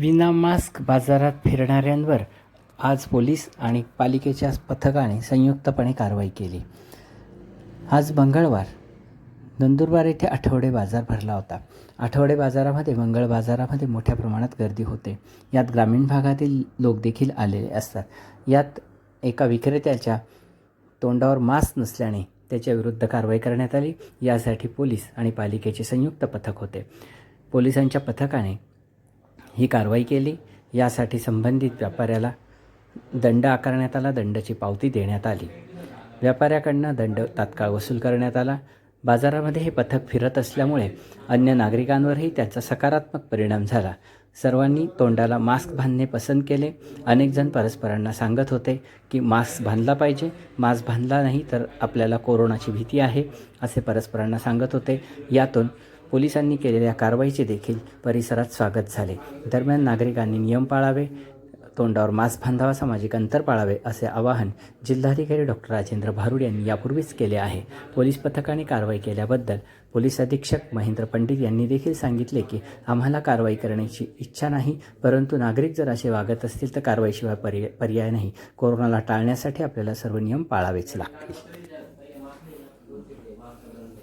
विना मास्क बाजारात फिरणाऱ्यांवर आज पोलीस आणि पालिकेच्या पथकाने संयुक्तपणे कारवाई केली. आज मंगळवार नंदुरबार येथे आठवडे बाजार भरला होता. आठवडे बाजारामध्ये मंगळ बाजारामध्ये मोठ्या प्रमाणात गर्दी होते. यात ग्रामीण भागातील लोक देखील आलेले असतात. यात एका विक्रेत्याच्या तोंडावर मास्क नसल्याने त्याच्याविरुद्ध कारवाई करण्यात आली. यासाठी पोलीस आणि पालिकेचे संयुक्त पथक होते. पोलिसांच्या पथकाने ही कारवाई केली. यासाठी संबंधित व्यापाऱ्याला दंड आकारण्यात आला दंडाची पावती देण्यात आली. व्यापाऱ्याकडनं दंड तात्काळ वसूल करण्यात आला. बाजारामध्ये हे पथक फिरत असल्यामुळे अन्य नागरिकांवरही त्याचा सकारात्मक परिणाम झाला. सर्वांनी तोंडाला मास्क बांधणे पसंत केले. अनेकजण परस्परांना सांगत होते की मास्क बांधला पाहिजे. मास्क बांधला नाही तर आपल्याला कोरोनाची भीती आहे असे परस्परांना सांगत होते. यातून पोलिसांनी केलेल्या कारवाईचे देखील परिसरात स्वागत झाले. दरम्यान नागरिकांनी नियम पाळावे तोंडावर मास्क बांधावा सामाजिक अंतर पाळावे असे आवाहन जिल्हाधिकारी डॉक्टर राजेंद्र भारुड यांनी यापूर्वीच केले आहे. पोलीस पथकाने कारवाई केल्याबद्दल पोलीस अधीक्षक महेंद्र पंडित यांनी देखील सांगितले की आम्हाला कारवाई करण्याची इच्छा नाही परंतु नागरिक जर असे वागत असतील तर कारवाईशिवाय पर्याय पर्याय नाही. कोरोनाला टाळण्यासाठी आपल्याला सर्व नियम पाळावेच लागतील.